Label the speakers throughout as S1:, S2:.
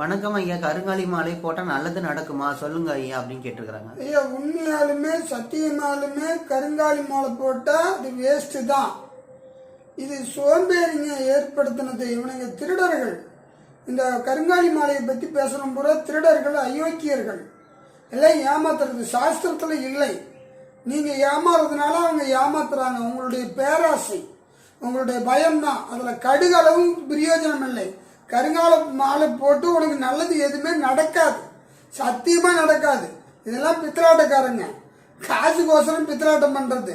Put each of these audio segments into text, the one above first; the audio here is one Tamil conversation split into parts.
S1: வணக்கம் ஐயா கருங்காலி மாலை போட்டால் நல்லது நடக்குமா? சொல்லுங்க ஐயா அப்படின்னு கேட்டிருக்கிறாங்க.
S2: ஐயா உண்மையாலுமே சத்தியமாலுமே கருங்காலி மாலை போட்டால் அது வேஸ்ட்டு தான். இது சோம்பேறிங்க ஏற்படுத்தினது இவனுங்க திருடர்கள். இந்த கருங்காலி மாலையை பற்றி பேசுகிறோம் பூரா திருடர்கள் அயோக்கியர்கள். எல்லாம் ஏமாத்துறது சாஸ்திரத்தில் இல்லை. நீங்கள் ஏமாறுறதுனால அவங்க ஏமாத்துறாங்க. உங்களுடைய பேராசை உங்களுடைய பயம்தான். அதில் கடுகளவும் பிரயோஜனம் இல்லை கருங்கால மாலை போட்டு உனக்கு நல்லது எதுவுமே நடக்காது. சத்தியமாக நடக்காது. இதெல்லாம் பித்தலாட்டக்காரங்க. காசுக்கோசரம் பித்தலாட்டம் பண்ணுறது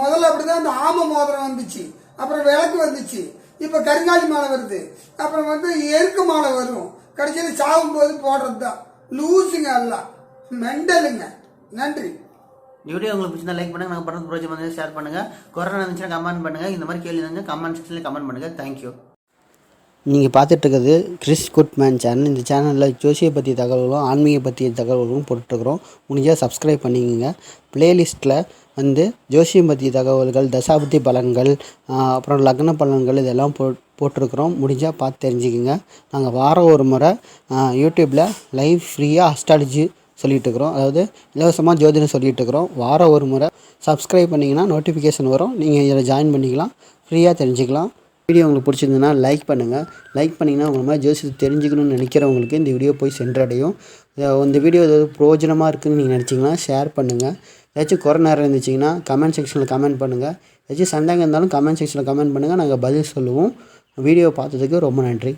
S2: முதல்ல அப்படிதான் அந்த ஆம மோதிரம் வந்துச்சு. அப்புறம் விளக்கு வந்துச்சு. இப்போ கருங்காலி மாலை வருது. அப்புறம் வந்து எருக்கு மாலை வரும். கடைசியில் சாகும்போது போடுறது தான் லூசுங்க எல்லாம். மெண்டலுங்க. நன்றி.
S1: வீடியோ உங்களுக்கு பிடிச்சிருந்தா லைக் பண்ணுங்க. நாங்கள் பண்ணுறது ப்ரோஜெக்ட் வந்து ஷேர் பண்ணுங்க. கொரோனா இருந்துச்சுன்னா கமெண்ட் பண்ணுங்க. இந்த மாதிரி கேள்வி இருந்தால் கமெண்ட் செக்ஷனில் கமெண்ட் பண்ணுங்க. தேங்க்யூ
S3: நீங்கள் பார்த்துட்ருக்கிறது கிறிஸ் குட்மேன் சேனல் இந்த சேனலில் ஜோசியை பற்றிய தகவல்களும் ஆன்மீக பற்றிய தகவல்களும் போட்டுருக்குறோம் முடிஞ்சால் சப்ஸ்கிரைப் பண்ணிக்கோங்க. ப்ளேலிஸ்ட்டில் வந்து ஜோசியம் பற்றிய தகவல்கள் தசாபதி பலன்கள் அப்புறம் லக்ன பலன்கள் இதெல்லாம் போ போட்டிருக்கிறோம். முடிஞ்சால் பார்த்து தெரிஞ்சுக்கோங்க. நாங்கள் வாரம் ஒரு முறை யூடியூப்பில் லைவ் ஃப்ரீயாக அஸ்ட்ராலஜி சொல்லிகிட்டு இருக்கிறோம் அதாவது இலவசமாக ஜோதிடம் சொல்லிகிட்டு இருக்கிறோம் வாரம் ஒரு முறை சப்ஸ்கிரைப் பண்ணிங்கன்னா நோட்டிஃபிகேஷன் வரும். நீங்கள் இதில் ஜாயின் பண்ணிக்கலாம். ஃப்ரீயாக தெரிஞ்சுக்கலாம். வீடியோ உங்களுக்கு பிடிச்சிருந்ததுன்னா லைக் பண்ணுங்கள் லைக் பண்ணிங்கன்னா உங்களை மாதிரி ஜோசியத்தை தெரிஞ்சுக்கணும்னு நினைக்கிறவங்களுக்கு இந்த வீடியோ போய் சென்றடையும். இந்த வீடியோ ஏதாவது பிரோஜனமாக இருக்குதுன்னு நீங்கள் நினச்சிங்கன்னா ஷேர் பண்ணுங்கள் ஏதாச்சும் குறை நேரம் இருந்துச்சிங்கன்னா கமெண்ட் செக்ஷனில் கமெண்ட் பண்ணுங்கள் ஏதாச்சும் சந்தேகம் இருந்தாலும் கமெண்ட் செக்ஷனில் கமெண்ட் பண்ணுங்கள் நாங்கள் பதில் சொல்லுவோம். வீடியோ பார்த்ததுக்கு ரொம்ப நன்றி.